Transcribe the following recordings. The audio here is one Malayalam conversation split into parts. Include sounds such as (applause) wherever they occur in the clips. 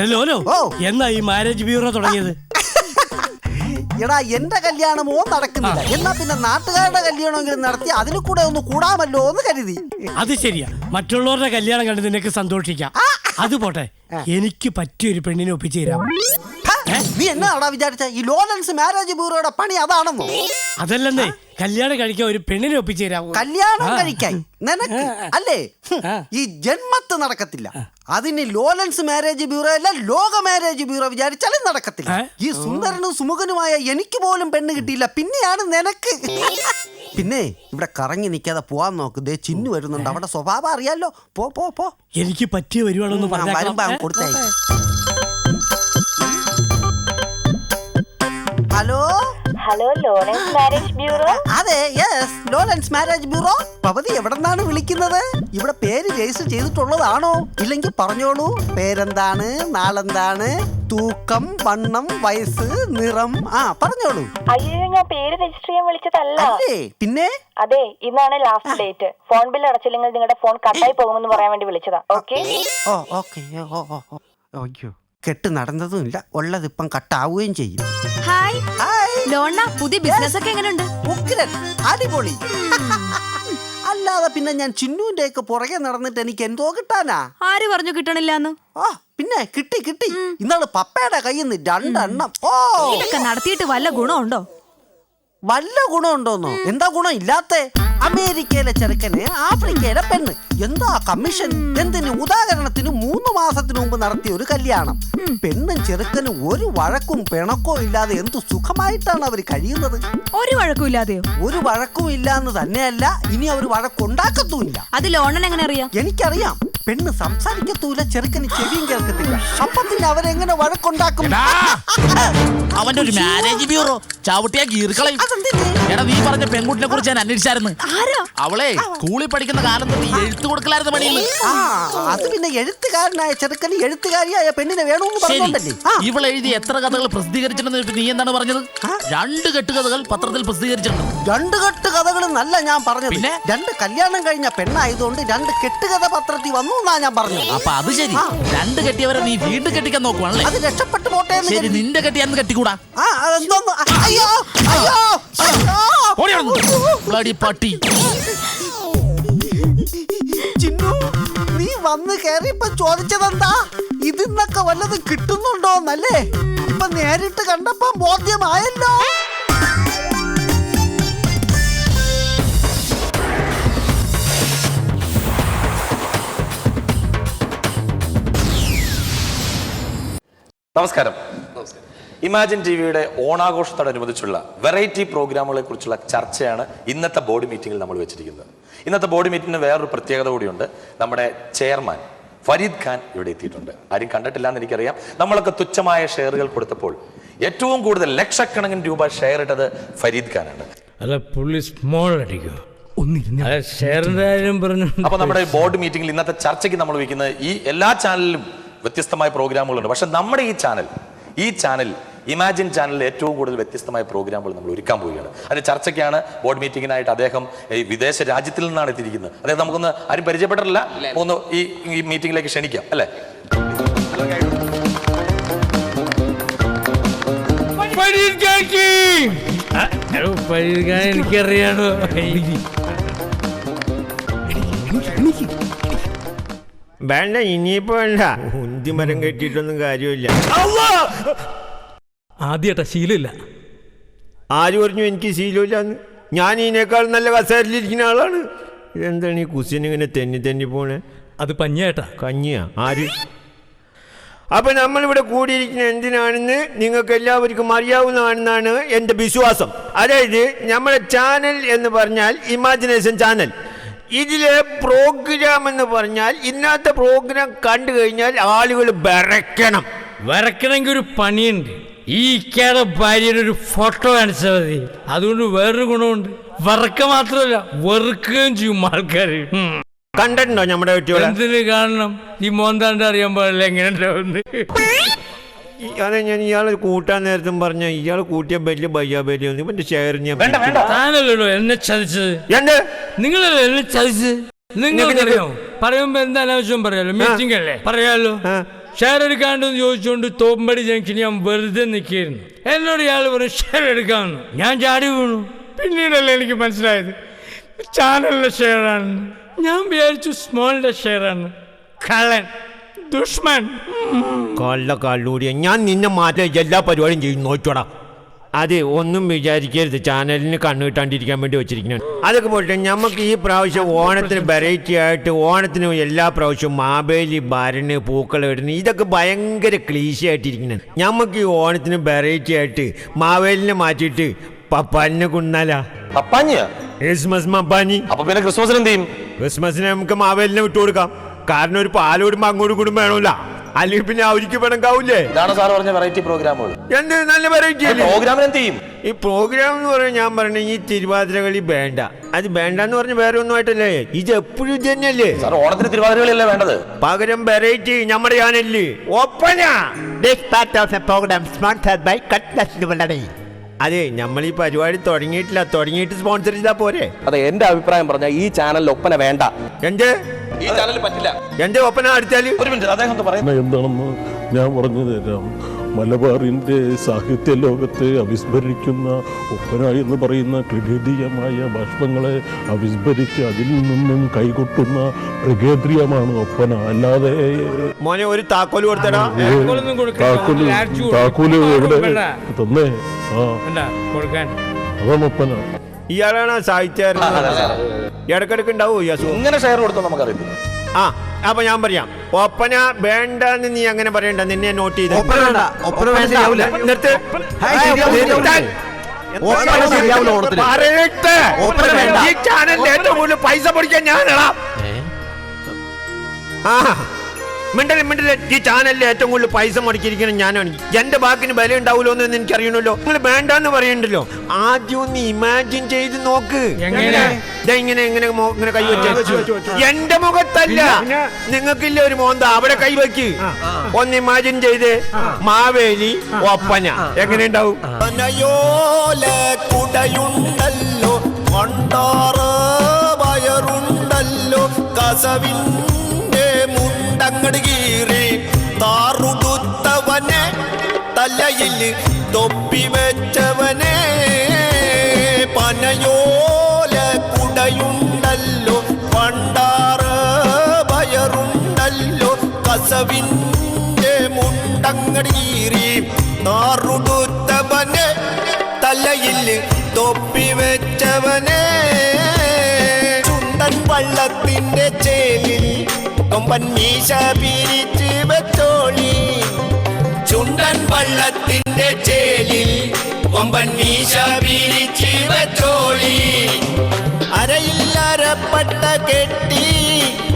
എടാ ലോലോ ഓ. എന്നാ ഈ മാരേജ് ബ്യൂറോ തുടങ്ങിയത്? എടാ എന്റെ കല്യാണമോ നടക്കുന്നില്ല. എന്നാ പിന്നെ നാട്ടുകാരുടെ കല്യാണമെങ്കിലും നടത്തി? അതിൽ കൂടെ ഒന്ന് കൂടാമല്ലോ എന്ന് കരുതി. അത് ശരിയാ. മറ്റുള്ളവരുടെ കല്യാണം കണ്ട് നിനക്ക് സന്തോഷിക്കാം. അത് പോട്ടെ. എനിക്ക് പറ്റിയൊരു പെണ്ണിനെ ഒപ്പിച്ചു തരാം നീ എന്നാടാ വിചാരിച്ച? ഈ ലോലൻസ് മാരേജ് ബ്യൂറോയുടെ പണി അതാണെന്നോ? അതല്ലെന്നേ കല്യാണം കഴിക്കാൻ ഒരു പെണ്ണിനെ ഒപ്പിച്ചു തരാ കല്യാണം. കഴിക്കാൻ? നിനക്ക്? അല്ലേ. ഈ ജന്മത്ത് നടക്കത്തില്ല. അതിന് ലോലൻസ് മാരേജ് ബ്യൂറോ അല്ല ലോക മാരേജ് ബ്യൂറോ വിചാരിച്ചാലും നടക്കത്തില്ല. ഈ സുന്ദരനും സുമുഖനുമായ എനിക്ക് പോലും പെണ്ണ് കിട്ടിയില്ല. പിന്നെയാണ് നിനക്ക്. പിന്നെ ഇവിടെ കറങ്ങി നിൽക്കാതെ പോവാൻ നോക്ക്. ദേ ചിന്നു വരുന്നുണ്ട്. അവിടെ സ്വഭാവം അറിയാലോ. പോ പോ പോ. എനിക്ക് പറ്റിയ ആ, വരുമ്പോ അവൻ hello hello Lawrence marriage bureau അതെ യെസ് ലോറൻസ് മാരേജ് ബ്യൂറോ ഭവതി എവിടെന്നാണ് വിളിക്കുന്നത്? ഇവിടെ പേര് രജിസ്റ്റർ ചെയ്തിട്ടുള്ളതാണോ? ഇല്ലെങ്കിൽ പറഞ്ഞോളൂ. പേരെന്താണ്? നാളെന്താണ്? തൂക്കം വണ്ണം വയസ്സ് നിറം. ആ പറഞ്ഞോളൂ. അയ്യോ ഞാൻ പേര് രജിസ്റ്റർ ചെയ്യാൻ വിളിച്ചതല്ല. അല്ലേ? പിന്നെ? അതെ ഇന്നാണ് ലാസ്റ്റ് ഡേറ്റ് ഫോൺ ബിൽ അടച്ചില്ലെങ്കിൽ നിങ്ങളുടെ ഫോൺ കട്ടായി പോകുമെന്ന് പറയാൻ വേണ്ടി വിളിച്ചതാ. ഓക്കെ ഓ ഓക്കെ. ഓ ഓ ഓ. അയ്യോ. കെട്ട് നടന്നതും ഇല്ല ഉള്ളത് ഇപ്പം കട്ടാവുകയും ചെയ്യും. ഹായ്. ലോണ പുതിയ ബിസിനസ് ഒക്കെ എങ്ങനെയുണ്ട് ഉഗ്രൻ. അടിപൊളി. അല്ലാതെ പിന്നെ ഞാൻ ചിന്നുവിന്റെ ഒക്കെ പുറകെ നടന്നിട്ട് എനിക്ക് എന്തോ കിട്ടാനാ? ആര് പറഞ്ഞു കിട്ടണില്ലാന്ന്? ആ പിന്നെ കിട്ടി കിട്ടി. ഇന്നാൾ പപ്പയുടെ കയ്യിൽ നിന്ന് രണ്ടെണ്ണം. ഓ. ഇതൊക്കെ നടത്തിയിട്ട് വല്ല ഗുണമുണ്ടോ? വല്ല ഗുണമുണ്ടോന്നോ? എന്താ ഗുണം ഇല്ലാത്ത? അമേരിക്കയിലെ ചെറുക്കന് ആഫ്രിക്കയിലെ പെണ്ണ്. എന്താ കമ്മീഷൻ? എന്തിന്? ഉദാഹരണത്തിന് മൂന്ന് മാസത്തിന് മുമ്പ് നടത്തിയ ഒരു കല്യാണം. പെണ്ണും ചെറുക്കനും ഒരു വഴക്കും പിണക്കോ ഇല്ലാതെ എന്ത് സുഖമായിട്ടാണ് അവർ കഴിയുന്നത്? ഒരു വഴക്കും ഇല്ലാതെ ഒരു വഴക്കും ഇല്ലാന്ന് തന്നെയല്ല ഇനി അവർ വഴക്കുണ്ടാക്കത്തുമില്ല. അത് ലോണൻ എങ്ങനെ അറിയാം? എനിക്കറിയാം. പെണ്ണ് സംസാരിക്കത്തൂല ചെറുക്കന് ചെവിയും കേൾക്കത്തില്ല. അപ്പൊ പിന്നെ അവരെങ്ങനെ വഴക്കുണ്ടാക്കും? അവന്റെ ഒരു മാരേജ് ബ്യൂറോ ചാവുട്ടിയാ ഗീർക്കളയും. എടാ നീ പറഞ്ഞ പെൺകുട്ടിനെ കുറിച്ച് ഞാൻ അന്വേഷിച്ചായിരുന്നു. ആരാ? അവളെ സ്കൂളിൽ പഠിക്കുന്ന കാലത്ത് നീ എഴുത്തു കൊടുക്കലായിരുന്നു പണിയിൽ. ആ അത് പിന്നെ എഴുത്തുകാരനായ ചെറുക്കന് എഴുത്തുകാരിയായ പെണ്ണിനെ വേണമെന്ന് പറഞ്ഞോണ്ടല്ലേ? ഇവൾ എഴുതി എത്ര കഥകൾ പ്രസിദ്ധീകരിച്ചിട്ടുണ്ടെന്ന് നീ എന്താണ് പറഞ്ഞത്? രണ്ട് കെട്ടുകഥകൾ പത്രത്തിൽ പ്രസിദ്ധീകരിച്ചിട്ടുണ്ട്. രണ്ട് കെട്ട് കഥകൾ നല്ല ഞാൻ പറഞ്ഞത്. പിന്നെ? രണ്ട് കല്യാണം കഴിഞ്ഞ പെണ്ണായതുകൊണ്ട് രണ്ട് കെട്ടുകഥ പത്രത്തിൽ വന്നു എന്നാ ഞാൻ പറഞ്ഞു അപ്പൊ അത് ശരി. ആ. രണ്ട് കെട്ടിയവരെ നീ വീണ്ടും കെട്ടിക്കാൻ നോക്കുവാണല്ലേ അത് രക്ഷപ്പെട്ടു പോട്ടെ എന്ന് ശരി കരുതി. നിന്റെ കെട്ടിയാന്ന് കെട്ടിക്കൂടാ? ആ അതെന്തോന്ന്? അയ്യോ അയ്യോ അയ്യോ. ഓടി അവിടുന്ന്. Bloody പട്ടി. ചിന്നു നീ വന്ന് കേറിയപ്പോ ചോദിച്ചതെന്താ? ഇതിന്നൊക്കെ വല്ലതും കിട്ടുന്നുണ്ടോന്നല്ലേ? ഇപ്പൊ നേരിട്ട് കണ്ടപ്പോ ബോധ്യമായല്ലോ. നമസ്കാരം. ഇമാജിൻ ടി വിയുടെ ഓണാഘോഷത്തോടനുബന്ധിച്ചുള്ള വെറൈറ്റി പ്രോഗ്രാമുകളെ കുറിച്ചുള്ള ചർച്ചയാണ് ഇന്നത്തെ ബോർഡ് മീറ്റിംഗിൽ നമ്മൾ വെച്ചിരിക്കുന്നത്. ഇന്നത്തെ ബോർഡ് മീറ്റിംഗിന് വേറൊരു പ്രത്യേകത കൂടിയുണ്ട്. നമ്മുടെ ചെയർമാൻ ഫരീദ് ഖാൻ ഇവിടെ എത്തിയിട്ടുണ്ട്. ആരും കണ്ടിട്ടില്ല എന്ന് എനിക്കറിയാം. നമ്മളൊക്കെ തുച്ഛമായ ഷെയറുകൾ കൊടുത്തപ്പോൾ ഏറ്റവും കൂടുതൽ ലക്ഷക്കണക്കിന് രൂപ ഷെയർ ഇട്ടത് ഫരീദ് ഖാനാണ് അല്ല പുള്ളി സ്മോൾ അടിക്കോ ഷെയറിന്റെ കാര്യം പറഞ്ഞു അപ്പൊ നമ്മുടെ ബോർഡ് മീറ്റിംഗിൽ ഇന്നത്തെ ചർച്ചയ്ക്ക് നമ്മൾ വയ്ക്കുന്നത് ഈ എല്ലാ ചാനലിലും വ്യത്യസ്തമായ പ്രോഗ്രാമുകളുണ്ട്. പക്ഷെ നമ്മുടെ ഈ ചാനൽ ഈ ചാനൽ ഇമാജിൻ ചാനലിൽ ഏറ്റവും കൂടുതൽ വ്യത്യസ്തമായ പ്രോഗ്രാമുകൾ നമ്മൾ ഒരുക്കാൻ പോവുകയാണ്. അതിന്റെ ചർച്ചയ്ക്കാണ് ബോർഡ് മീറ്റിങ്ങിനായിട്ട് അദ്ദേഹം ഈ വിദേശ രാജ്യത്തിൽ നിന്നാണ് എത്തിയിരിക്കുന്നത്. അദ്ദേഹം നമുക്കൊന്ന് ആരും പരിചയപ്പെട്ടിട്ടില്ല. ഒന്ന് ഈ ഈ മീറ്റിംഗിലേക്ക് ക്ഷണിക്കാം അല്ലേ? എനിക്കറിയാണോ വേണ്ട ഇനിയിപ്പോ വേണ്ട. ഉന്തി മരം കെട്ടിയിട്ടൊന്നും കാര്യമില്ല. ആദ്യട്ടാ ശീലമില്ല. ആര് പറഞ്ഞു എനിക്ക് ശീലമില്ല ഞാൻ ഇതിനേക്കാൾ നല്ല കസേരയിലിരിക്കുന്ന ആളാണ്. എന്താണ് ഈ കുസിന് ഇങ്ങനെ തെന്നി തെന്നി പോണേ? അത് പഞ്ഞേട്ടാ കഞ്ഞിയാ? ആര്? അപ്പൊ നമ്മളിവിടെ കൂടിയിരിക്കുന്ന എന്തിനാണെന്ന് നിങ്ങൾക്ക് എല്ലാവർക്കും അറിയാവുന്നതാണെന്നാണ് എന്റെ വിശ്വാസം. അതായത് നമ്മുടെ ചാനൽ എന്ന് പറഞ്ഞാൽ ഇമാജിനേഷൻ ചാനൽ ഇതിലെ പ്രോഗ്രാം എന്ന് പറഞ്ഞാൽ ഇന്നത്തെ പ്രോഗ്രാം കണ്ടു കഴിഞ്ഞാൽ ആളുകൾ ബറക്കണം വരക്കണമെങ്കിൽ ഒരു പണിയുണ്ട്. ഈ ഇക്കയുടെ ഭാര്യയുടെ ഒരു ഫോട്ടോ കാണിച്ചാൽ മതി. അതുകൊണ്ട് വേറൊരു ഗുണമുണ്ട്. വറക്ക മാത്രമല്ല വെറുക്കുകയും ചെയ്യും ആൾക്കാർ കണ്ടിട്ടുണ്ടോ നമ്മുടെ കുട്ടികളെ എന്തിന് കാണണം? ഈ മോന്താണ്ട് അറിയാൻ പാടില്ല എങ്ങനെ ഉണ്ടാവുന്നത് അതെ ഞാൻ ഇയാൾ കൂട്ടാൻ നേരത്തും പറഞ്ഞ ഇയാൾ കൂട്ടിയ വലിയ ബയ്യാ ബലിയോ ഇവന്റെ ഷെയർ താനല്ലോ വേണ്ട വേണ്ട. താനല്ലല്ലോ എന്നെ ചതിച്ചത്. എന്റെ നിങ്ങളല്ലോ എന്നെ ചതിച്ചത്? നിങ്ങൾക്കറിയോ? പറയുമ്പോ എന്താ അനാവശ്യം പറയാലോ? മീറ്റിംഗ് അല്ലേ? പറയാലോ. ഷെയർ എടുക്കാണ്ടെന്ന് ചോദിച്ചുകൊണ്ട് തോമ്പടി ജംഗ്ഷൻ ഞാൻ വെറുതെ നിൽക്കുകയായിരുന്നു. എന്നോട് ഇയാൾ പറഞ്ഞു ഷെയർ എടുക്കാമെന്ന് ഞാൻ ചാടി വീണു. പിന്നീടല്ലേ എനിക്ക് മനസ്സിലായത്. ചാനലിന്റെ ഷെയറാണ് ഞാൻ വിചാരിച്ചു സ്മോളിന്റെ ഷെയറാണ് കള്ളൻ. ദുഷ്മൻ. കള്ള കള്ളൂടിയ ഞാൻ നിന്നെ മാറ്റാൻ എല്ലാ പരിപാടിയും ചെയ്യും നോച്ചോടാ അതെ ഒന്നും വിചാരിക്കരുത് ചാനലിന് കണ്ണു കിട്ടാണ്ടിരിക്കാൻ വേണ്ടി വെച്ചിരിക്കുന്നു അതൊക്കെ പോട്ടെ നമുക്ക് ഈ പ്രാവശ്യം ഓണത്തിന് വെറൈറ്റി ആയിട്ട് ഓണത്തിന് എല്ലാ പ്രാവശ്യവും മാവേലി ഭരണ് പൂക്കൾ ഇടുന്നു ഇതൊക്കെ ഭയങ്കര ക്ലീശ ആയിട്ടിരിക്കുന്നത്. നമുക്ക് ഈ ഓണത്തിന് വെറൈറ്റി ആയിട്ട് മാവേലിനെ മാറ്റിയിട്ട് പപ്പാലിനെ കുന്നാലാ. പപ്പാഞ്ഞ് ക്രിസ്മസ് മപ്പാനി. അപ്പൊ പിന്നെ ക്രിസ്മസിന് എന്ത് ചെയ്യും? ക്രിസ്മസിന് നമുക്ക് മാവേലിനെ വിട്ടുകൊടുക്കാം കാരണം ഒരു പാലോടുമ്പോ അങ്ങോട്ടും കൂടും വേണമല്ല. അല്ലെങ്കിൽ പിന്നെ അവർക്ക് പിണക്കാവൂലേ ഇതാണ് സാർ പറഞ്ഞ വെറൈറ്റി പ്രോഗ്രാമുകൾ എന്ത് നല്ല വെറൈറ്റി അല്ലേ? പ്രോഗ്രാമിന് എന്ത് ചെയ്യും? ഈ പ്രോഗ്രാം എന്ന് പറഞ്ഞാൽ ഞാൻ പറഞ്ഞ ഈ തിരുവാതിര കളി വേണ്ട. അത് വേണ്ട എന്ന് പറഞ്ഞ വേറെ ഒന്നും ആയിട്ടല്ലേ? ഇത് എപ്പോഴും ഇത് തന്നെയല്ലേ? സാർ ഓണത്തിന് തിരുവാതിരകളിയല്ലേ വേണ്ടത്? പകരം വെറൈറ്റി നമ്മുടെ ഞാനല്ലേ? Oppana programme part by Luminary. അതെ നമ്മൾ ഈ പരിപാടി തുടങ്ങിയിട്ടില്ല. തുടങ്ങിയിട്ട് സ്പോൺസർ ചെയ്താ പോരെ. അതെ എന്റെ അഭിപ്രായം പറഞ്ഞാൽ ഈ ചാനലിൽ ഒപ്പന വേണ്ട. എന്ത്? ഈ ചാനലിൽ പറ്റില്ല. എന്റെ ഒപ്പന അടിച്ചാൽ? ഒരു മിനിറ്റ് അദ്ദേഹം ഒന്ന് പറയും. എന്താണെന്ന് ഞാൻ പറഞ്ഞു തരാം. മലബാറിന്റെ സാഹിത്യ ലോകത്തെ അവിസ്മരിക്കുന്ന ഒപ്പന എന്ന് പറയുന്ന ക്രിഗേതീയമായ ഭക്ഷണങ്ങളെ അവിസ്മരിച്ച് അതിൽ നിന്നും കൈകൊട്ടുന്ന പ്രകേന്ദ്രിയമാണ് ഒപ്പന. അല്ലാതെ മോനെ ഒരു താക്കോൽ കൊടുത്തടാ. താക്കോൽ താക്കോൽ എവിടെ തന്നേ? ആ. അതാണ് ഒപ്പന. ഇയാളാണ് ആ സാഹിത്യകാരൻ. ഇടക്കിടക്ക് ഉണ്ടാവും ഈ അസുഖം? ഇങ്ങനെ ഷെയർ കൊടുത്തോ നമുക്കറിയില്ല. ആ അപ്പൊ ഞാൻ പറയാം. ഒപ്പന വേണ്ടെന്ന് നീ അങ്ങനെ പറയണ്ട. നിന്നെ നോട്ട് ചെയ്ത്. ഒപ്പന വേണ്ട. ഒപ്പന വേണ്ട ശരിയാവില്ല. നിർത്ത്. ഹായ്, ശരിയാവില്ല, ശരിയാവില്ല. ഒപ്പന ശരിയാവില്ല ഓണത്തിന്. പറയട്ടെ. ഒപ്പന വേണ്ട. ഈ ചാനലിൽ ഏറ്റവും കൂടുതൽ പൈസ പൊടിക്കാൻ ഞാനാടാ ആ. മിണ്ടൽ മിണ്ടൽ. ഈ ചാനലിൽ ഏറ്റവും കൂടുതൽ പൈസ മുടക്കിയിരിക്കണം ഞാനാണ്. എന്റെ ബാക്കിന് വില ഉണ്ടാവൂലോ എന്ന് എനിക്ക് അറിയണല്ലോ നിങ്ങൾ വേണ്ടെന്ന് പറയണ്ടല്ലോ. ആദ്യം ഒന്ന് ഇമാജിൻ ചെയ്ത് നോക്ക്. ഇങ്ങനെ ഇങ്ങനെ ഇങ്ങനെ കൈ വെച്ച്. എന്റെ മുഖത്തല്ല. നിങ്ങൾക്കില്ല ഒരു മോന്ത? അവിടെ കൈ വെക്ക്. ഒന്ന് ഇമാജിൻ ചെയ്ത്. മാവേലി ഒപ്പന. എങ്ങനെ ഉണ്ടാവും കുടയുണ്ടല്ലോ. കൊണ്ടാറ് വയറുണ്ടല്ലോ. കസവിന്റെ മുണ്ടങ്ങട് കീറി താറുടുത്തവനെ തലയിൽ തൊപ്പി വെച്ചവനെ പനയോല കുടയുണ്ടല്ലോ പണ്ടാറ് വയറുണ്ടല്ലോ കസവിന്റെ മുണ്ടങ്ങട് കീറി താറുടുത്തവനെ തലയിൽ തൊപ്പി വെച്ചവനെ ചുണ്ടൻ വള്ളത്തിന്റെ മീശ പിരിച്ച് വെച്ചോളി. ചുണ്ടൻ വള്ളത്തിന്റെ ചേലിൽ കൊമ്പൻ മീശ പിരിച്ച് വെച്ചോളി. അരയിൽ അരപ്പട്ട കെട്ടി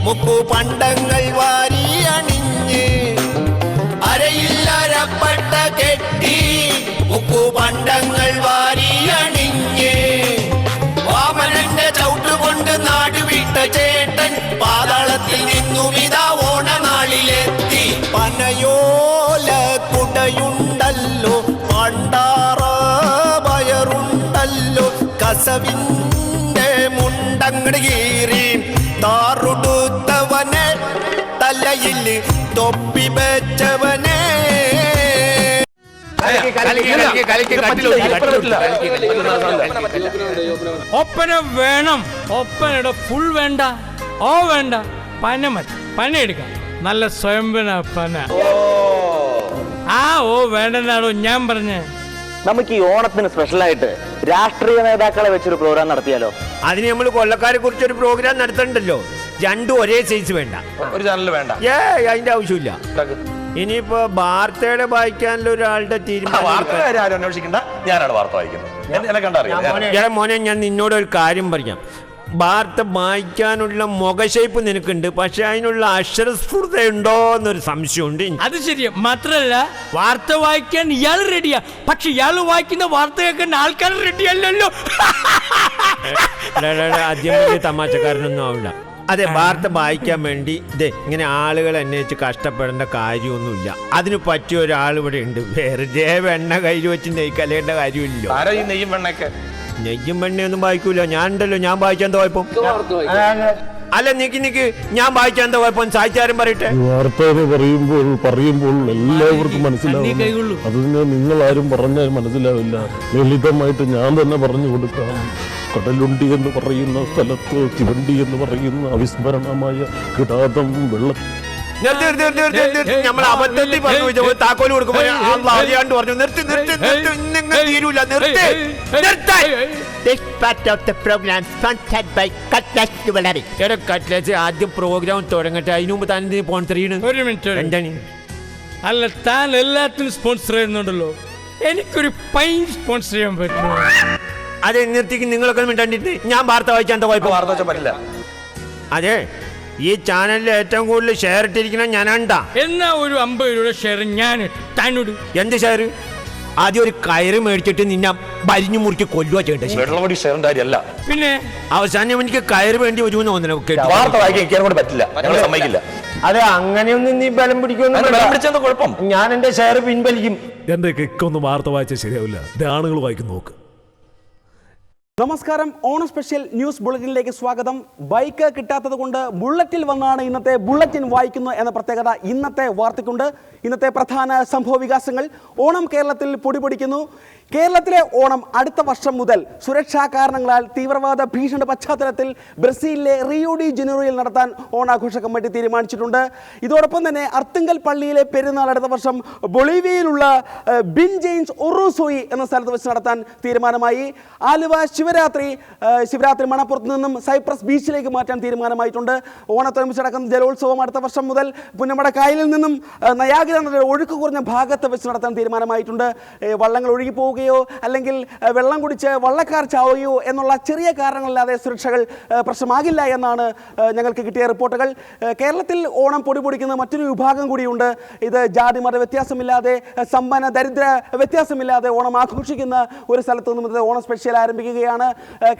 മുക്കു പണ്ടങ്ങൾ വാരി അണിഞ്ഞ്. അരയിൽ അരപ്പട്ട കെട്ടി മുക്കു പണ്ടങ്ങൾ വാരി അണിഞ്ഞ്. വാമനന്റെ ചവിട്ടുകൊണ്ട് നാടുവിട്ട ചേട്ടൻ പാതാളത്തിൽ കസവിന്റെ മുണ്ടങ്ങട് കീറി താറുടുത്തവനെ തലയിൽ തൊപ്പി വെച്ചവനെ ഒപ്പന വേണം ഒപ്പനയുടെ ഫുൾ വേണ്ട ഓ വേണ്ട പന മതി പന എടുക്കാം നല്ല സ്വയംഭന പന ആ ഓ വേണ്ടെന്നാണോ ഞാൻ പറഞ്ഞേ നമുക്ക് ഈ ഓണത്തിന് സ്പെഷ്യലായിട്ട് രാഷ്ട്രീയ നേതാക്കളെ വെച്ചൊരു പ്രോഗ്രാം നടത്തിയാലോ? അതിന് നമ്മൾ കൊല്ലക്കാരെ കുറിച്ച് ഒരു പ്രോഗ്രാം നടത്തണ്ടല്ലോ. രണ്ടും ഒരേ സൈസ് വേണ്ട. ഒരു ചാനൽ വേണ്ട. ഏ അതിന്റെ ആവശ്യമില്ല. ഇനിയിപ്പോ വാർത്തയുടെ വായിക്കാനുള്ള ഒരാളുടെ തീരുമാനം അന്വേഷിക്കണ്ട. ഞാനാണ് വാർത്ത വായിക്കുന്നത്. മോനെ ഞാൻ നിന്നോട് ഒരു കാര്യം പറയാം. വാർത്ത വായിക്കാനുള്ള മുഖശേപ്പ് നിനക്കുണ്ട്. പക്ഷെ അതിനുള്ള അക്ഷരസ്ഫുടത ഉണ്ടോ എന്നൊരു സംശയമുണ്ട്. അത് ശരിയാ. മാത്രല്ല വാർത്ത വായിക്കാൻ ഇയാൾ റെഡിയാ പക്ഷെ ഇയാൾ വായിക്കുന്ന വാർത്ത കേൾക്കാൻ ആൾക്കാർ റെഡി അല്ലല്ലോ. എടാ, എടാ, എടാ, ആദ്യം വലിയ തമാശക്കാരനൊന്നും ആവില്ല. അതെ വാർത്ത വായിക്കാൻ വേണ്ടി ഇതേ ഇങ്ങനെ ആളുകൾ അന്വേഷിച്ച് കഷ്ടപ്പെടേണ്ട കാര്യമൊന്നുമില്ല. അതിന് പറ്റിയ ഒരാൾ ഇവിടെ ഉണ്ട്. വെറുതെ വെണ്ണ കയ്യിൽ വെച്ച് നെയ്ക്കലേണ്ട കാര്യമില്ല ആരാ ഈ നെയ്യും വെണ്ണയൊക്കെ. നെയ്യും വെണ്ണയൊന്നും വായിക്കൂല. ഞാൻ ഉണ്ടല്ലോ ഞാൻ വായിച്ചാൻ എന്താ അല്ല നിക്ക് നിക്ക് ഞാൻ വായിച്ചാൻ എന്താ കുഴപ്പം? സാഹിത്യാരും പറയട്ടെ. പറയുമ്പോൾ പറയുമ്പോൾ എല്ലാവർക്കും മനസ്സിലാവും അതിന് നിങ്ങൾ ആരും പറഞ്ഞാൽ മനസ്സിലാവില്ല. ലളിതമായിട്ട് ഞാൻ തന്നെ പറഞ്ഞു കൊടുക്കാം. കടലുണ്ടി എന്ന് പറയുന്ന സ്ഥലത്ത് തിവണ്ടി എന്ന് പറയുന്ന അവിസ്മരണമായ കിടാതം വെള്ള നിർത്തി നിർത്തി നിർത്തി നിർത്തി നിർത്തി. നമ്മൾ അബദ്ധത്തിൽ പറഞ്ഞു ചോദിച്ചപ്പോൾ താക്കോൽ കൊടുക്കുമ്പോ അള്ളാ അറിയാണ്ട് പറഞ്ഞു നിർത്തി നിർത്തി നിർത്തി നിങ്ങൾ തീരൂല നിർത്തി നിർത്താൻ This part of the program sponsored by Cutlass Jewelry. എടാ കട്ട്ലസ് ആദ്യം പ്രോഗ്രാം തുടങ്ങട്ടെ. അതിനു മുമ്പ് താൻ എന്തിനാ ഫോൺ തെറിയണ് ഒരു മിനിറ്റ് എന്താണ്? അല്ല താൻ എല്ലാത്തിനും സ്പോൺസർ ചെയ്യുന്നുണ്ടല്ലോ. എനിക്കൊരു പൈൻ സ്പോൺസർ ചെയ്യാൻ പറ്റുമോ? അതെ നിർത്തിക്ക് നിങ്ങളൊക്കെ മിണ്ടാണ്ടിട്ട് ഞാൻ വാർത്ത വായിച്ചാൽ വായ്പ വാർത്ത വെച്ചാൽ പറ്റില്ല. അതെ. ഈ ചാനലിൽ ഏറ്റവും കൂടുതൽ ഷെയർ ഇട്ടിരിക്കുന്ന ഞാനാണ്ടാ എന്നാ ഒരു അമ്പത് രൂപ ഷെയർ ഞാൻ തന്നോട് എന്ത് ഷെയർ ആദ്യം ഒരു കയറ് മേടിച്ചിട്ട് നിന്നെ ഭരിഞ്ഞു മുറിച്ച് കൊല്ലുക ചെയ്യേണ്ട വെള്ളമുടി ഷെയറിന്റെ കാര്യമല്ല. പിന്നെ? അവസാനം എനിക്ക് കയറ് വേണ്ടി വരുമെന്ന് തോന്നുന്നു കേട്ടോ. വാർത്ത വായിക്കാൻ എനിക്ക് കൂടെ പറ്റില്ല. ഞങ്ങൾ സമ്മതിക്കില്ല. അതെ അങ്ങനെയൊന്നും നീ ബലം പിടിക്കുമെന്ന് കുഴപ്പം? ഞാൻ എന്റെ ഷെയർ പിൻവലിക്കും. എന്റെ കിക്കൊന്നും വാർത്ത വായിച്ചാൽ ശരിയാവില്ല. ഇത് ആണുങ്ങൾ വായിക്കും നോക്ക്. നമസ്കാരം. ഓണം സ്പെഷ്യൽ ന്യൂസ് ബുള്ളറ്റിനിലേക്ക് സ്വാഗതം. ബൈക്ക് കിട്ടാത്തത് കൊണ്ട് ബുള്ളറ്റിൽ വന്നാണ് ഇന്നത്തെ ബുള്ളറ്റിൻ വായിക്കുന്നത് എന്ന പ്രത്യേകത ഇന്നത്തെ വാർത്തയ്ക്കുണ്ട്. ഇന്നത്തെ പ്രധാന സംഭവ വികാസങ്ങൾ ഓണം കേരളത്തിൽ പൊടിപൊടിക്കുന്നു. കേരളത്തിലെ ഓണം അടുത്ത വർഷം മുതൽ സുരക്ഷാ കാരണങ്ങളാൽ തീവ്രവാദ ഭീഷണി പശ്ചാത്തലത്തിൽ ബ്രസീലിലെ റിയോ ഡി നടത്താൻ ഓണാഘോഷ കമ്മിറ്റി തീരുമാനിച്ചിട്ടുണ്ട്. ഇതോടൊപ്പം തന്നെ അർത്തുങ്കൽ പള്ളിയിലെ പെരുന്നാൾ അടുത്ത വർഷം ബൊളീവിയയിലുള്ള ബിൻ ജെയിൻസ് ഒറൂസോയി എന്ന സ്ഥലത്ത് വെച്ച് നടത്താൻ തീരുമാനമായി. ആലുവ ശിവരാത്രി ശിവരാത്രി മണപ്പുറത്ത് നിന്നും സൈപ്രസ് ബീച്ചിലേക്ക് മാറ്റാൻ തീരുമാനമായിട്ടുണ്ട്. ഓണത്തൊരുമിച്ച് നടക്കുന്ന ജലോത്സവം അടുത്ത വർഷം മുതൽ പുന്നമട കായലിൽ നിന്നും നയാഗ്ര ഒഴുക്ക് കുറഞ്ഞ ഭാഗത്ത് വെച്ച് നടത്താൻ തീരുമാനമായിട്ടുണ്ട്. വള്ളങ്ങൾ ഒഴുകി പോവുകയോ അല്ലെങ്കിൽ വെള്ളം കുടിച്ച് വള്ളക്കാർ ചാവുകയോ എന്നുള്ള ചെറിയ കാരണങ്ങളില്ലാതെ സുരക്ഷകൾ പ്രശ്നമാകില്ല എന്നാണ് ഞങ്ങൾക്ക് കിട്ടിയ റിപ്പോർട്ടുകൾ. കേരളത്തിൽ ഓണം പൊടി പൊടിക്കുന്ന മറ്റൊരു വിഭാഗം കൂടിയുണ്ട്. ഇത് ജാതി മത വ്യത്യാസമില്ലാതെ സമ്പന്ന ദരിദ്ര വ്യത്യാസമില്ലാതെ ഓണം ആഘോഷിക്കുന്ന ഒരു സ്ഥലത്ത് നിന്നും ഇത് ഓണം സ്പെഷ്യൽ ആരംഭിക്കുകയാണ്.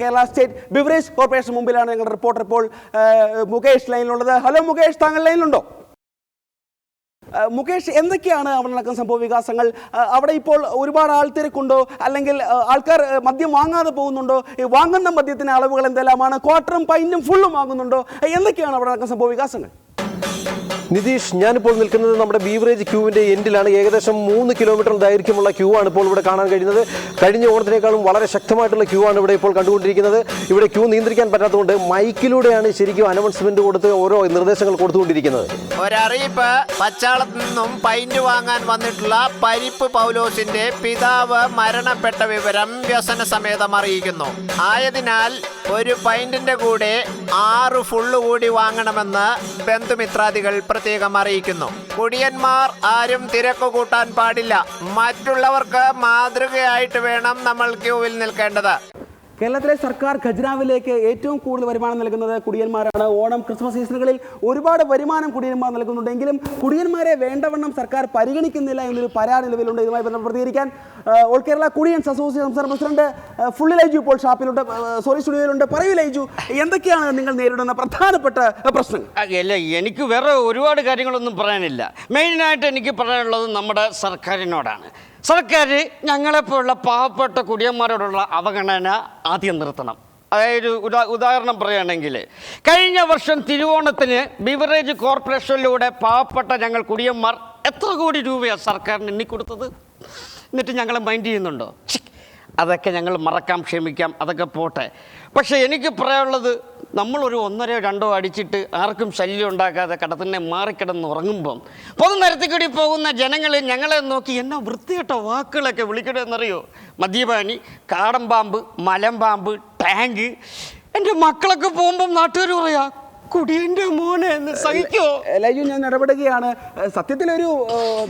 കേരള സ്റ്റേറ്റ് ബിവറേജ് കോർപ്പറേഷൻ മുമ്പിലാണ് ഞങ്ങളുടെ റിപ്പോർട്ടർ ഇപ്പോൾ മുകേഷ് ലൈനിലുള്ളത്. ഹലോ മുകേഷ് താങ്കൾ ലൈനിലുണ്ടോ? മുകേഷ് എന്തൊക്കെയാണ് അവിടെ നടക്കുന്ന സംഭവ വികാസങ്ങൾ? അവിടെ ഇപ്പോൾ ഒരുപാട് ആൾത്തിരക്കുണ്ടോ അല്ലെങ്കിൽ ആൾക്കാർ മദ്യം വാങ്ങാതെ പോകുന്നുണ്ടോ? വാങ്ങുന്ന മദ്യത്തിന് അളവുകൾ എന്തെല്ലാമാണ്? ക്വാർട്ടറും പൈനും ഫുള്ളും വാങ്ങുന്നുണ്ടോ? എന്തൊക്കെയാണ് അവിടെ നടക്കുന്ന സംഭവ വികാസങ്ങൾ? നിതീഷ് ഞാനിപ്പോൾ നിൽക്കുന്നത് നമ്മുടെ ബീവറേജ് ക്യൂവിന്റെ എൻഡിലാണ്. ഏകദേശം മൂന്ന് കിലോമീറ്റർ ദൈർഘ്യമുള്ള ക്യൂ ആണ് ഇപ്പോൾ ഇവിടെ കാണാൻ കഴിയുന്നത്. കഴിഞ്ഞ ഓണത്തിനേക്കാളും വളരെ ശക്തമായിട്ടുള്ള ക്യൂ ആണ് ഇവിടെ ഇപ്പോൾ കണ്ടുകൊണ്ടിരിക്കുന്നത്. ഇവിടെ ക്യൂ നിയന്ത്രിക്കാൻ പറ്റാത്തതുകൊണ്ട് മൈക്കിലൂടെയാണ് ശരിക്കും അനൗൺസ്മെന്റ് കൊടുത്ത് ഓരോ നിർദ്ദേശങ്ങൾ കൊടുത്തുകൊണ്ടിരിക്കുന്നത്. ഒരറിയിപ്പ് പച്ചാളത്ത് നിന്നും പൈന്റ് വാങ്ങാൻ വന്നിട്ടുള്ള പരിപ്പ് പൗലോസിന്റെ പിതാവ് മരണപ്പെട്ട വിവരം വ്യസന സമേതം അറിയിക്കുന്നു. ആയതിനാൽ ഒരു പൈന്റിന്റെ കൂടെ ആറ് ഫുള്ള് കൂടി വാങ്ങണമെന്ന് ബന്ധുമിത്രാദികൾ പ്രത്യേകം അറിയിക്കുന്നു. കുടിയന്മാർ ആരും തിരക്ക് കൂട്ടാൻ പാടില്ല. മറ്റുള്ളവർക്ക് മാതൃകയായിട്ട് വേണം നമ്മൾ ക്യൂവിൽ നിൽക്കേണ്ടത്. കേരളത്തിലെ സർക്കാർ ഖജനാവിലേക്ക് ഏറ്റവും കൂടുതൽ വരുമാനം നൽകുന്നത് കുടിയന്മാരാണ്. ഓണം ക്രിസ്മസ് സീസണുകളിൽ ഒരുപാട് വരുമാനം കുടിയന്മാർ നൽകുന്നുണ്ടെങ്കിലും കുടിയന്മാരെ വേണ്ടവണ്ണം സർക്കാർ പരിഗണിക്കുന്നില്ല എന്നൊരു പരാതി നിലവിലുണ്ട്. ഇതുമായി ബന്ധപ്പെട്ട് പ്രതികരിക്കാൻ ഓൾ കേരള കുടിയൻസ് അസോസിയേഷൻ സംസ്ഥാന പ്രസിഡന്റ് ഫുള്ളി ലൈജു ഇപ്പോൾ ഷാപ്പിലുണ്ട്. സോറി സ്റ്റുഡിയോയിലുണ്ട്. പറയൂ ലൈജു എന്തൊക്കെയാണ് നിങ്ങൾ നേരിടുന്ന പ്രധാനപ്പെട്ട പ്രശ്നം പ്രശ്നങ്ങൾ? അല്ല എനിക്ക് വേറെ ഒരുപാട് കാര്യങ്ങളൊന്നും പറയാനില്ല. മെയിനായിട്ട് എനിക്ക് പറയാനുള്ളത് നമ്മുടെ സർക്കാരിനോടാണ്. സർക്കാർ ഞങ്ങളെപ്പോലുള്ള പാവപ്പെട്ട കുടിയന്മാരോടുള്ള അവഗണന ആദ്യം നിർത്തണം. അതായത് ഉദാ ഉദാഹരണം പറയുകയാണെങ്കിൽ കഴിഞ്ഞ വർഷം തിരുവോണത്തിന് ബിവറേജ് കോർപ്പറേഷനിലൂടെ പാവപ്പെട്ട ഞങ്ങൾ കുടിയന്മാർ എത്ര കോടി രൂപയാണ് സർക്കാരിന് എണ്ണിക്കൊടുത്തത്? എന്നിട്ട് ഞങ്ങൾ മൈൻഡ് ചെയ്യുന്നുണ്ടോ? അതൊക്കെ ഞങ്ങൾ മറക്കാം ക്ഷമിക്കാം അതൊക്കെ പോട്ടെ. പക്ഷേ എനിക്ക് പറയാനുള്ളത് നമ്മളൊരു ഒന്നരയോ രണ്ടോ അടിച്ചിട്ട് ആർക്കും ശല്യം ഉണ്ടാക്കാതെ കടത്തിനെ മാറിക്കിടന്ന് ഉറങ്ങുമ്പം പൊതുനിരത്തിൽ കൂടി പോകുന്ന ജനങ്ങൾ ഞങ്ങളെ നോക്കി എന്നാ വൃത്തികെട്ട വാക്കുകളൊക്കെ വിളിക്കണമെന്നറിയോ മദ്യപാനി കാടമ്പാമ്പ് മലമ്പാമ്പ് ടാങ്ക്. എന്റെ മക്കളൊക്കെ പോകുമ്പം നാട്ടുകാർ പറയാ കുടിയന്റെ മോനെ സഹിക്കോ? ലൈജു ഞാൻ ഇടപെടുകയാണ്. സത്യത്തിൽ ഒരു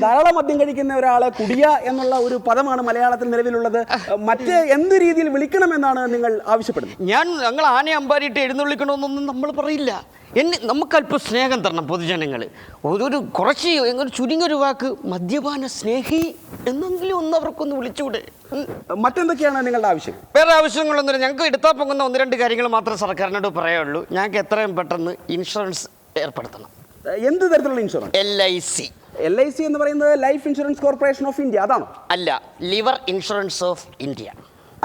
ധാരാളം മദ്യം കഴിക്കുന്ന ഒരാളെ കുടിയ എന്നുള്ള ഒരു പദമാണ് മലയാളത്തിൽ നിലവിലുള്ളത്. മറ്റ് എന്ത് രീതിയിൽ വിളിക്കണമെന്നാണ് നിങ്ങൾ ആവശ്യപ്പെടുന്നത്? ഞാൻ ഞങ്ങൾ ആനയെ അമ്പാരിയിട്ട് എഴുന്നള്ളിക്കണമെന്നൊന്നും നമ്മൾ പറയില്ല. എന്നെ നമുക്കല്പം സ്നേഹം തരണം പൊതുജനങ്ങൾ ഒരു കുറച്ച് ഒരു ചുരുങ്ങൊരു വാക്ക് മദ്യപാന സ്നേഹി എന്നെങ്കിലും ഒന്ന് അവർക്കൊന്ന് വിളിച്ചുകൂടെ. മറ്റെന്തൊക്കെയാണ് നിങ്ങളുടെ ആവശ്യം? വേറെ ആവശ്യങ്ങളൊന്നുമില്ല ഞങ്ങൾക്ക് എടുത്താൽ പൊങ്ങുന്ന ഒന്ന് രണ്ട് കാര്യങ്ങൾ മാത്രമേ സർക്കാരിനോട് പറയുള്ളൂ ഞങ്ങൾക്ക് എത്രയും പെട്ടെന്ന് ഇൻഷുറൻസ് ഏർപ്പെടുത്തണം. എന്ത് തരത്തിലുള്ള insurance? L I C. L I C എന്ന് പറയുന്നത് life insurance corporation of India. അതാണോ? അല്ല ലിവർ ഇൻഷുറൻസ് ഓഫ് ഇന്ത്യ.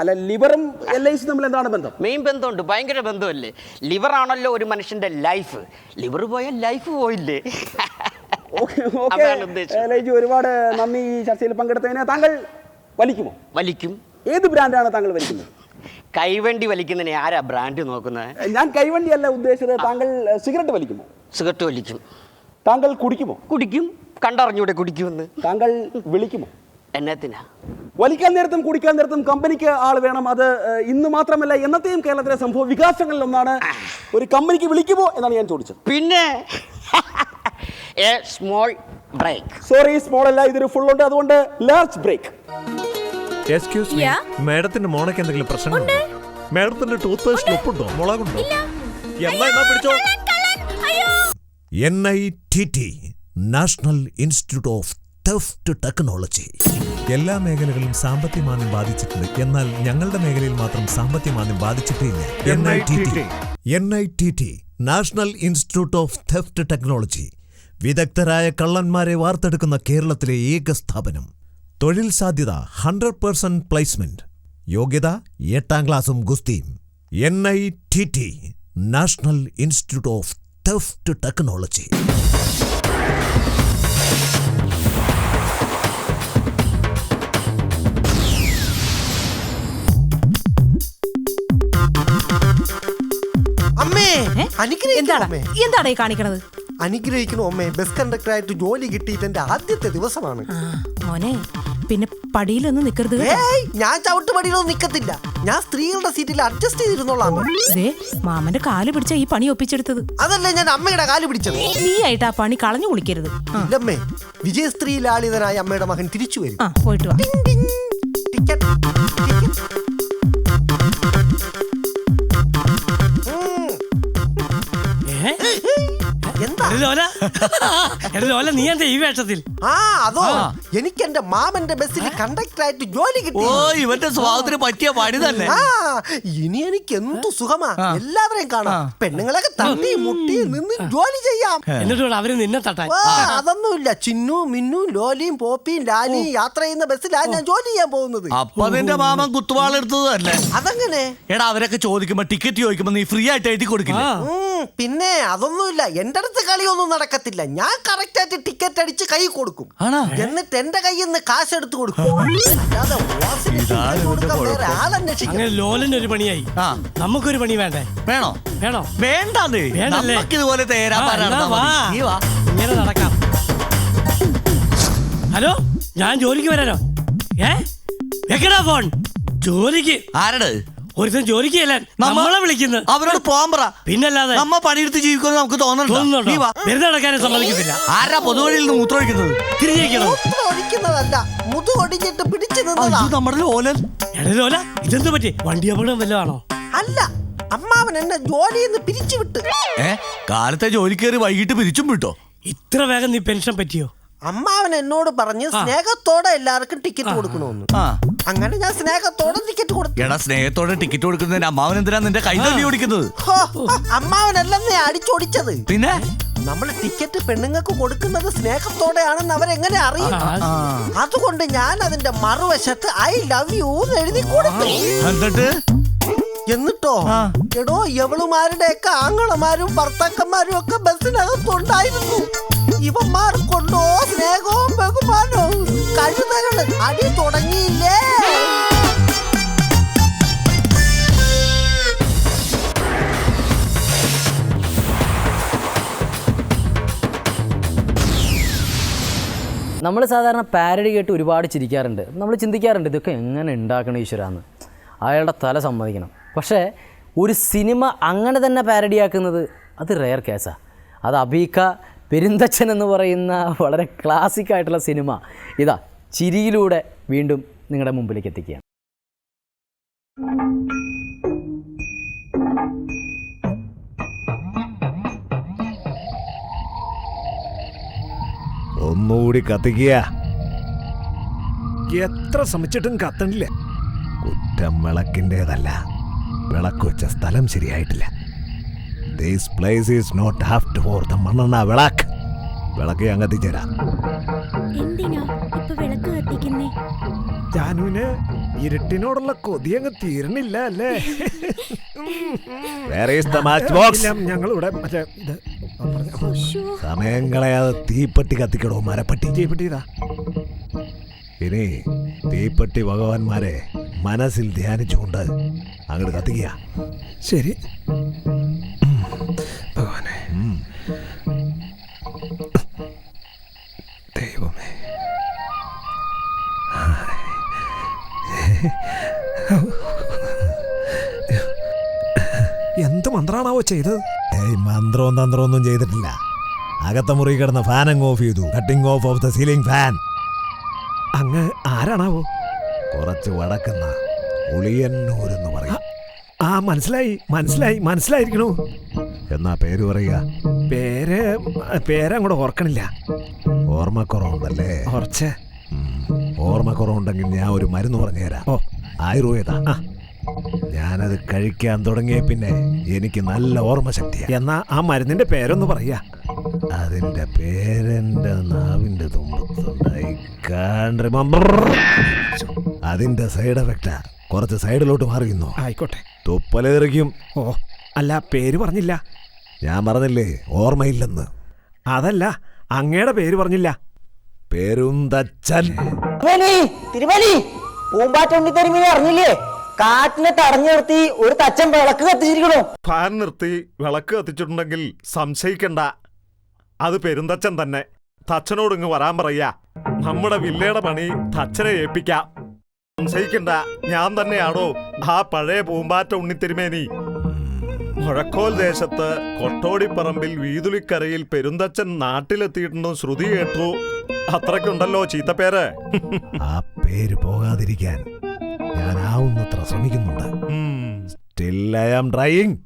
അല്ല ലിവറും എൽ ഐ സി തമ്മിൽ എന്താണ് ബന്ധം? മെയിൻ ബന്ധമുണ്ട് ഭയങ്കര ബന്ധമല്ലേ? ലിവർ ആണല്ലോ ഒരു മനുഷ്യന്റെ ലൈഫ്. ലിവർ പോയാൽ ലൈഫ് പോയില്ലേ? (laughs) ഒരുപാട് നന്ദി ഈ ചർച്ചയിൽ പങ്കെടുത്തതിന്. താങ്കൾ വലിക്കുമോ? വലിക്കും. ഏത് ബ്രാൻഡാണ് താങ്കൾ വലിക്കുന്നത്? കൈവണ്ടി വലിക്കുന്നതിന് ആരാ ബ്രാൻഡ് നോക്കുന്നത്? ഞാൻ കൈവണ്ടി അല്ല ഉദ്ദേശിച്ചത്. താങ്കൾ സിഗരറ്റ് വലിക്കുമോ? സിഗരറ്റ് വലിക്കും. താങ്കൾ കുടിക്കുമോ? കുടിക്കും. കണ്ടറിഞ്ഞൂടെ കുടിക്കുമെന്ന്. താങ്കൾ വിളിക്കുമോ? എന്നത്തിനാ വലിക്കാൻ നേരത്തും കുടിക്കാൻ നേരത്തും കമ്പനിക്ക് ആൾ വേണം. അത് ഇന്ന് മാത്രമല്ല എന്നത്തെയും കേരളത്തിലെ സംഭവ വികാസങ്ങളിൽ ഒന്നാണ് ഒരു കമ്പനിക്ക് വിളിക്കുമോ എന്നാണ് ഞാൻ ചോദിച്ചത്. പിന്നെ a small break sorry small അല്ല ഇതൊരു ഫുൾ ഉണ്ട്. അതുകൊണ്ട് ലാർജ് ബ്രേക്ക് എക്സ്ക്യൂസ് മീ മേഡത്തിന്റെ മോണയ്ക്ക് എന്തെങ്കിലും പ്രശ്നമുണ്ടോ മേഡത്തിന്റെ ടൂത്ത് പേസ്റ്റ് ഉപ്പുണ്ടോ മുളകുണ്ടോ? എന്നാ എന്നാ പിടിച്ചോ? N I T T national institute of theft technology എല്ലാ മേഖലകളിലും സാമ്പത്തിക മാന്ദ്യം ബാധിച്ചിട്ടുണ്ട്. എന്നാൽ ഞങ്ങളുടെ മേഖലയിൽ മാത്രം സാമ്പത്തിക മാന്ദ്യം ബാധിച്ചിട്ടില്ല. N I T T N I T T national institute of theft technology വിദഗ്ധരായ കള്ളന്മാരെ വാർത്തെടുക്കുന്ന കേരളത്തിലെ ഏക സ്ഥാപനം. തൊഴിൽ സാധ്യത ഹൺഡ്രഡ് പേഴ്സന്റ് പ്ലേസ്മെന്റ്. യോഗ്യത എട്ടാം ക്ലാസും ഗുസ്തിയും. N I T T national institute of theft technology അമ്മേ. എന്താണ്? ഈ കാണിക്കണത്? അനുഗ്രഹിക്കണോ അമ്മേ. ബസ് കണ്ടക്ടറായിട്ട് ജോലി കിട്ടിയിട്ട് എന്റെ ആദ്യത്തെ ദിവസമാണ്. മോനെ പിന്നെ പടിയിലൊന്നും നിക്കരുത് കേട്ടോ. ഏയ് ഞാൻ ചവിട്ടുപടിയിലൊന്നും നിക്കത്തില്ല. ഞാൻ സ്ത്രീകളുടെ സീറ്റിൽ അഡ്ജസ്റ്റ് ചെയ്തിരുന്നോളാം അമ്മേ. ദേ മാമന്റെ കാൽ പിടിച്ച ഈ പണി ഒപ്പിച്ചെടുത്തത്. അതല്ലേ ഞാൻ അമ്മയുടെ കാൽ പിടിച്ചത്. നീ ആയിട്ട് ആ പണി കളഞ്ഞു കുളിക്കരുത്. ആ. ഇല്ലമ്മേ വിജയസ്ത്രീ ലാളിതനായ അമ്മയുടെ മകൻ തിരിച്ചു വരും. ആ പോയിട്ട് വാ. ടിക്കറ്റ്. ലോല എടാ ലോല നീ എന്താ ഈ വേഷത്തിൽ? ആ അതോ എനിക്ക് എന്റെ മാമന്റെ ബസ്സിൽ കണ്ടക്ടറായിട്ട് ജോലി കിട്ടി. ഓ ഇവന്റെ സ്വഭാവത്തിന് പറ്റിയ പണി തന്നെ ആ ഇനി എനിക്ക് എന്തു സുഖമാ. എല്ലാവരെയും കാണാം. പെണ്ണുങ്ങളൊക്കെ തട്ടി മുട്ടി നിന്ന് ജോലി ചെയ്യാം. എന്നിട്ട് അവർ നിന്നെ തട്ടാൻ? ആ, അതൊന്നുമില്ല. ചിന്നു മിന്നു ലോലിയും പോപ്പിയും ലാലിയും യാത്ര ചെയ്യുന്ന ബസ്സിലാ ഞാൻ ജോലി ചെയ്യാൻ പോകുന്നത്. അപ്പൊ നിന്റെ മാമൻ കുത്തുവാളെടുത്തത് തന്നെ. അതങ്ങനെ? എടാ അവരൊക്കെ ചോദിക്കുമ്പോ ടിക്കറ്റ് ചോദിക്കുമ്പോ നീ ഫ്രീ ആയിട്ട് എഴുതി കൊടുക്കില്ല? ഉം, പിന്നെ അതൊന്നുമില്ല. എന്റെ അടുത്ത് കളിയൊന്നും നടക്കത്തില്ല. ഞാൻ കറക്റ്റ് ആയിട്ട് ടിക്കറ്റ് അടിച്ച് കൈ കൊടുക്കും. എന്നിട്ട് എന്റെ കയ്യിൽ നിന്ന് കാശ് എടുത്ത് കൊടുക്കും. അല്ലാതെ ഓസിന് ticket കൊടുക്കാൻ വേറെ ആളന്വേഷിക്കണം അങ്ങനെ ലോലന് ഒരു പണിയായി. നമുക്കൊരു പണി വേണ്ടേ? വേണോ? വേണോ? വേണ്ടത് വേണ്ടല്ലേ നമുക്ക് ഇതുപോലെ തേരാ ആ, പാരാ എന്നാ നടന്നാ വാ. വാ. ഇങ്ങനെ നടക്കാം. ഹലോ? ഞാൻ ജോലിക്ക് വരാനോ? ഏ? വെക്കടാ ഫോൺ ജോലിക്ക്. ആരട്? ഒരുത്തൻ ജോലിക്ക് ചെല്ലാൻ നമ്മളെ വിളിക്കുന്നത്. അവരോട് പോകാൻ പറ. പിന്നല്ലാതെ നമ്മ പണിയെടുത്ത് ജീവിക്കുമെന്ന് നമുക്ക് തോന്നുന്നുണ്ടോ? നീ വാ. വെറുതെ നടക്കാനും സമ്മതിക്കത്തില്ല. ആരാ പൊതുവഴിയിൽ നിന്ന് മൂത്രമൊഴിക്കുന്നത്? തിരിഞ്ഞിരിക്കണോ. മൂത്രം ഒഴിക്കുന്നതല്ല മുതു ഒടിഞ്ഞിട്ട് പിടിച്ചു നിന്നതാ. നമ്മുടെ ലോലൻ എടാ ലോല ഇതെന്ത് പറ്റി? വണ്ടി അപകടം വല്ലതാണോ അല്ല അമ്മാവൻ എന്നെ ജോലിയിൽ നിന്ന് പിരിച്ചു വിട്ട് ഏ? കാലത്തെ ജോലി കയറി വൈകിട്ട് പിരിച്ചും വിട്ടോ? ഇത്ര വേഗം നീ പെൻഷൻ പറ്റിയോ? അമ്മാവൻ എന്നോട് പറഞ്ഞ് സ്നേഹത്തോടെ എല്ലാവർക്കും ടിക്കറ്റ് കൊടുക്കണമെന്ന്. അങ്ങനെ ഞാൻ സ്നേഹത്തോടെ ടിക്കറ്റ് കൊടുത്തു. എടാ സ്നേഹത്തോടെ ടിക്കറ്റ് കൊടുക്കുന്നതിന് അമ്മാവൻ എന്തിനാ നിന്റെ കൈ തല്ലി ഓടിക്കുന്നത്? അമ്മാവനല്ലെന്നേ അടിച്ചോടിച്ചത്. പിന്നെ? നമ്മൾ ടിക്കറ്റ് പെണ്ണുങ്ങൾക്ക് കൊടുക്കുന്നത് സ്നേഹത്തോടെയാണെന്ന് അവരെങ്ങനെ അറിയും? അതുകൊണ്ട് ഞാൻ അതിന്റെ മറുവശത്ത് ഐ ലവ് യു എന്ന് എഴുതി കൊടുത്തു. എന്നിട്ട്? എന്നിട്ടോ? എടോ എവളുമാരുടെയൊക്കെ ആങ്ങളമാരും ഭർത്താക്കന്മാരും ഒക്കെ ബസ്സിനകത്തുണ്ടായിരുന്നു. ഇവന്മാർക്കുണ്ടോ സ്നേഹവും ബഹുമാനവും? കഴുതകൾ അടി തുടങ്ങിയില്ലേ? നമ്മൾ സാധാരണ പാരഡി കേട്ട് ഒരുപാട് ചിരിക്കാറുണ്ട്. നമ്മൾ ചിന്തിക്കാറുണ്ട് ഇതൊക്കെ എങ്ങനെ ഉണ്ടാക്കണം ഈശ്വരാന്ന്? അയാളുടെ തല സമ്മതിക്കണം. പക്ഷേ ഒരു സിനിമ അങ്ങനെ തന്നെ പാരഡിയാക്കുന്നത് അത് റെയർ കേസാണ് അത് അബീക്ക പെരുന്തച്ഛൻ എന്ന് പറയുന്ന വളരെ ക്ലാസിക് ആയിട്ടുള്ള സിനിമ ഇതാ ചിരിയിലൂടെ വീണ്ടും നിങ്ങളുടെ മുമ്പിലേക്ക് എത്തിക്കുകയാണ്. ഒന്നുകൂടി കത്തിക്കുക. എത്ര ശ്രമിച്ചിട്ടും കത്തണില്ല. കുറ്റം വിളക്കിന്റെതല്ല. വിളക്ക് വെച്ച സ്ഥലം ശരിയായിട്ടില്ല. This place is not haft for the മണ്ണെണ്ണ വിളക്ക് വിളക്ക് ഞാൻ കത്തിച്ചേരാം എന്തിനാ? ഇപ്പൊ വിളക്ക് കത്തിക്കുന്നേ? ജാനുവിന് ഇരുട്ടിനോടുള്ള കൊതി അങ്ങ് തീരണില്ല അല്ലേ? വേറെ is the match box? ഞങ്ങളിവിടെ മറ്റേ ഇത് സമയം കളയാതെ തീപ്പെട്ടി കത്തിക്കടോ മരപ്പട്ടി? തീപ്പട്ടിതാ ഇനി തീപ്പെട്ടി ഭഗവാന്മാരെ മനസ്സിൽ ധ്യാനിച്ചുകൊണ്ട് അങ്ങോട്ട് കത്തിക്കുക. ശരി. ചെയ്തത് ഏയ് മന്ത്രവും തന്ത്രവും ഒന്നും ചെയ്തിട്ടില്ല. അകത്തെ മുറി കിടന്ന ഫാൻ അങ്ങ് ഓഫ് ചെയ്തു. Cutting off of the ceiling fan അങ്ങ് ആരാണാവോ? കുറച്ച് വടക്കുന്ന ഉളിയന്നൂർ എന്ന് പറയും. ആ മനസ്സിലായി മനസ്സിലായി മനസ്സിലായിരിക്കണു. എന്നാ പേര് പറയുക? പേര് പേരങ്ങോട്ട് ഓർക്കണില്ല. ഓർമ്മക്കുറവുണ്ടല്ലേ? കുറച്ച് ഓർമ്മക്കുറവുണ്ടെങ്കിൽ ഞാൻ ഒരു മരുന്ന് പറഞ്ഞുതരാം. ഓ. ആയുർവേദ. ഞാനത് കഴിക്കാൻ തുടങ്ങിയ പിന്നെ എനിക്ക് നല്ല ഓർമ്മശക്തിയാ. എന്നാ ആ മരുന്നിന്റെ പേരൊന്ന് പറയാ. അതിന്റെ പേരെന്റെ നാവിന്റെ തുമ്പത്തുണ്ടായി. അതിന്റെ സൈഡ് എഫക്റ്റാ. കുറച്ച് സൈഡിലോട്ട് മാറിയുന്നു ആയിക്കോട്ടെ. തുപ്പലേറിക്കും. ഓ അല്ല പേര് പറഞ്ഞില്ല. ഞാൻ പറഞ്ഞില്ലേ ഓർമ്മയില്ലെന്ന്. അതല്ല അങ്ങയുടെ പേര് പറഞ്ഞില്ല. പേരുന്തച്ചൻ തിരുമലി തിരുമേനി പൂമ്പാറ്റുണ്ണി തിരുമേനി അറിഞ്ഞില്ലേ? കാറ്റിനെ തടഞ്ഞു നിർത്തി ഒരു തച്ചൻ വിളക്ക് കത്തിച്ചിരിക്കണോ. ഫാൻ നിർത്തി വിളക്ക് കത്തിച്ചിട്ടുണ്ടെങ്കിൽ സംശയിക്കണ്ട. അത് പെരുന്തച്ചൻ തന്നെ. തച്ചനോട് ഇങ്ങ് വരാൻ പറയാ നമ്മുടെ വില്ലയുടെ പണി തച്ചനെ ഏൽപ്പിക്കാം. സംശയിക്കണ്ട. ഞാൻ തന്നെയാണോ ആ പഴയ പൂമ്പാറ്റ ഉണ്ണിത്തിരുമേനി? മുഴക്കോൽ ദേശത്ത് കൊട്ടോടിപ്പറമ്പിൽ വീതുലിക്കരയിൽ പെരുന്തച്ചൻ നാട്ടിലെത്തിയിട്ടുണ്ടോ ശ്രുതി കേട്ടു. അത്രയ്ക്കുണ്ടല്ലോ ചീത്തപ്പേര്. ആ പേര് പോകാതിരിക്കാൻ. ഞാൻ ആവുന്നത്ര ശ്രമിക്കുന്നുണ്ട്. സ്റ്റിൽ ഐ ആം ട്രൈയിങ്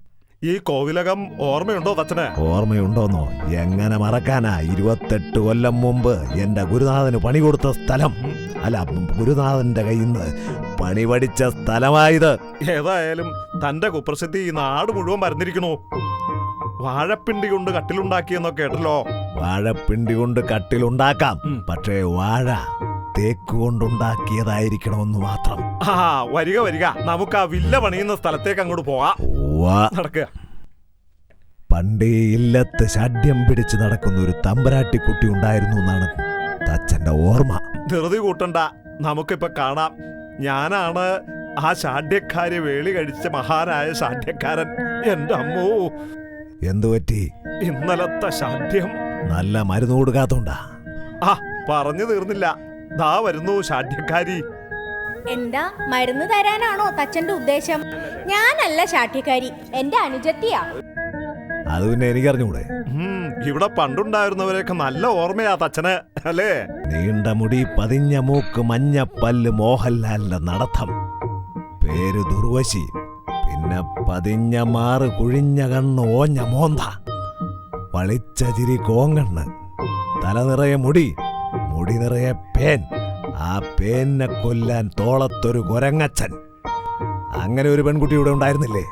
ഈ കോവിലകം ഓർമ്മയുണ്ടോ തച്ചനെ? ഓർമ്മയുണ്ടോന്നോ? എങ്ങനെ മറക്കാനാ? ഇരുപത്തെട്ട് കൊല്ലം മുമ്പ് എന്റെ ഗുരുനാഥന് പണി കൊടുത്ത സ്ഥലം. അല്ല ഗുരുനാഥന്റെ കയ്യിൽ നിന്ന് പണി പഠിച്ച സ്ഥലമായത്. ഏതായാലും തന്റെ കുപ്രസിദ്ധി ഈ നാട് മുഴുവൻ മരുന്നിരിക്കണു വാഴപ്പിണ്ടി കൊണ്ട് കട്ടിലുണ്ടാക്കിയെന്നൊക്കെ കേട്ടല്ലോ? വാഴപ്പിണ്ടി കൊണ്ട് കട്ടിലുണ്ടാക്കാം. പക്ഷേ വാഴ തേക്ക് കൊണ്ടുണ്ടാക്കിയതായിരിക്കണമെന്ന് മാത്രം. ആ വരിക വരിക. നമുക്ക് ആ വില്ല പണിയുന്ന സ്ഥലത്തേക്ക് അങ്ങോട്ട് പോവാം. നടക്കുക പണ്ടേ ഇല്ലത്ത് ശാഠ്യം പിടിച്ച് നടക്കുന്ന ഒരു തമ്പരാട്ടിക്കുട്ടി ഉണ്ടായിരുന്നു എന്നാണ് തച്ചന്റെ ഓർമ്മ. ധൃതി കൂട്ടണ്ട. നമുക്കിപ്പൊ കാണാം. ഞാനാണ് ആ ശാഠ്യക്കാരി വേളി കഴിച്ച മഹാനായ ശാഢ്യക്കാരൻ എന്റെ അമ്മോ. എന്തു പറ്റി? ഇന്നലത്തെ ശാഢ്യം നല്ല മരുന്ന് കൊടുക്കാത്തോണ്ടാ. ആ പറഞ്ഞു തീർന്നില്ല. ദാ വരുന്നു ശാഠ്യക്കാരി. എന്താ മരുന്ന് തരാനാണോ തച്ചന്റെ ഉദ്ദേശം? ഞാനല്ല ശാഠ്യക്കാരി എന്റെ അനുജത്തിയാ. അത് പിന്നെ എനിക്കറിഞ്ഞൂടെ? ഇവിടെ പണ്ടുണ്ടായിരുന്നവരെയൊക്കെ നല്ല ഓർമ്മയാ തച്ചന് അല്ലേ? നീണ്ട മുടി പതിഞ്ഞ മൂക്ക് മഞ്ഞ പല്ല് മോഹൻലാലിന്റെ നടത്തം. പേര് ദുർവശി പിന്നെ പതിഞ്ഞ മാറ് കുഴിഞ്ഞ കണ്ണ് ഓഞ്ഞ മോന്ത. വളിച്ച ചിരി കോങ്കണ്ണ് തല നിറയെ മുടി മുടി നിറയെ പേൻ. ആ പേനെ കൊല്ലാൻ തോളത്തൊരു കൊരങ്ങച്ചൻ അങ്ങനെ ഒരു പെൺകുട്ടി ഇവിടെ ഉണ്ടായിരുന്നില്ലേ?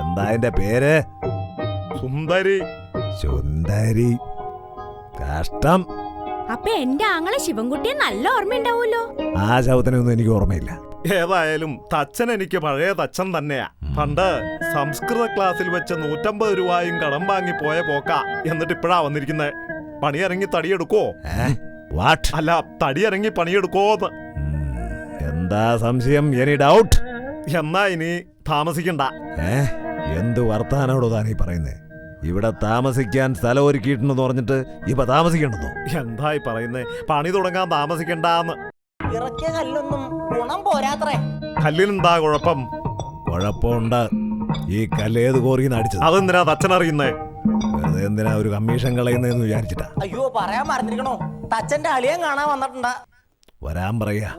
എന്താ എന്റെ പേര്? സുന്ദരി. സുന്ദരി. കഷ്ടം. അപ്പൊ എന്റെ ആങ്ങളെ ശിവൻകുട്ടിയെ നല്ല ഓർമ്മയുണ്ടാവുമല്ലോ. ആ ശവത്തിനൊന്നും എനിക്ക് ഓർമ്മയില്ല. ഏതായാലും തച്ചൻ എനിക്ക് പഴയ തച്ചൻ തന്നെയാ. പണ്ട് സംസ്കൃത ക്ലാസ്സിൽ വെച്ച് നൂറ്റമ്പത് രൂപയും കടം വാങ്ങി പോയ പോക്ക. എന്നിട്ട് ഇപ്പഴാ വന്നിരിക്കുന്നത് പണിയിറങ്ങി തടിയെടുക്കോ വാട്ട് അല്ല തടിയിറങ്ങി പണിയെടുക്കോന്ന്. എന്താ സംശയം? എനി ഡൗട്ട് എന്നാ ഇനി താമസിക്കണ്ട. ഏ? എന്ത് വർത്താനോടോ താനീ പറയുന്നേ? ഇവിടെ താമസിക്കാൻ സ്ഥലം ഒരുക്കിയിട്ടുണ്ടെന്ന് പറഞ്ഞിട്ട് ഇപ്പൊ താമസിക്കണ്ടെന്നോ? എന്തായി പറയുന്നേ? പണി തുടങ്ങാൻ താമസിക്കണ്ടെന്ന്. ഇറക്കിയ കല്ലൊന്നും ഗുണം പോരാത്രേ. കല്ലിനെന്താ കുഴപ്പം? കുഴപ്പമുണ്ട്. ഈ കല്ലേത് കോറിന്ന് അടിച്ചത്? അതെന്തിനാ തച്ചനറിയുന്നേ? വെറുതെ എന്തിനാ ഒരു കമ്മീഷൻ കളയുന്നതെന്ന് വിചാരിച്ചിട്ടാ? അയ്യോ പറയാൻ മറന്നിരിക്കണോ? തച്ചന്റെ അളിയൻ കാണാൻ വന്നിട്ടുണ്ടാ. വരാൻ പറയാ.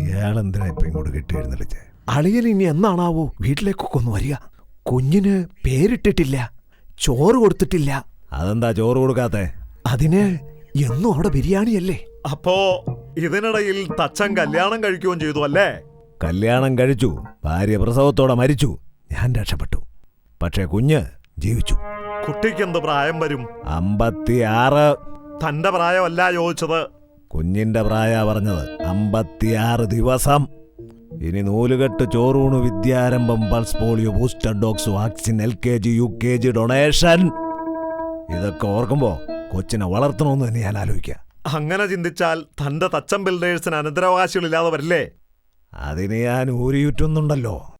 ഇയാളെന്തിനാ ഇപ്പൊ ഇങ്ങോട്ട് കെട്ടി എഴുന്നള്ളിച്ചേ അളിയൻ ഇനി എന്നാണാവോ വീട്ടിലേക്കൊക്കെ ഒന്ന് വരിക? കുഞ്ഞിന് പേരിട്ടിട്ടില്ല ചോറ് കൊടുത്തിട്ടില്ല. അതെന്താ ചോറ് കൊടുക്കാത്തെ? അതിന് എന്നും അവിടെ ബിരിയാണിയല്ലേ? അപ്പോ ഇതിനിടയിൽ തച്ചൻ കല്യാണം കഴിക്കുകയും ചെയ്തു അല്ലേ? കല്യാണം കഴിച്ചു ഭാര്യ പ്രസവത്തോടെ മരിച്ചു. ഞാൻ രക്ഷപ്പെട്ടു. പക്ഷേ കുഞ്ഞ് ജീവിച്ചു. കുട്ടിക്ക് എന്ത് പ്രായം വരും? അമ്പത്തിയാറ്. തന്റെ പ്രായമല്ല ചോദിച്ചത്. കുഞ്ഞിന്റെ പ്രായ പറഞ്ഞത്. അമ്പത്തിയാറ് ദിവസം. ഇനി നൂലുകെട്ട് ചോറൂണ് വിദ്യാരംഭം pulse polio booster dose vaccine L K G U K G donation. ഇതൊക്കെ ഓർക്കുമ്പോ കൊച്ചിനെ വളർത്തണമെന്ന് തന്നെ ഞാൻ ആലോചിക്കുക അങ്ങനെ ചിന്തിച്ചാൽ തന്റെ തച്ചൻ ബിൽഡേഴ്സിന് അനന്തരാവകാശികളില്ലാതെ വരില്ലേ? അതിന് ഞാൻ ഊരിയുറ്റുന്നുണ്ടല്ലോ.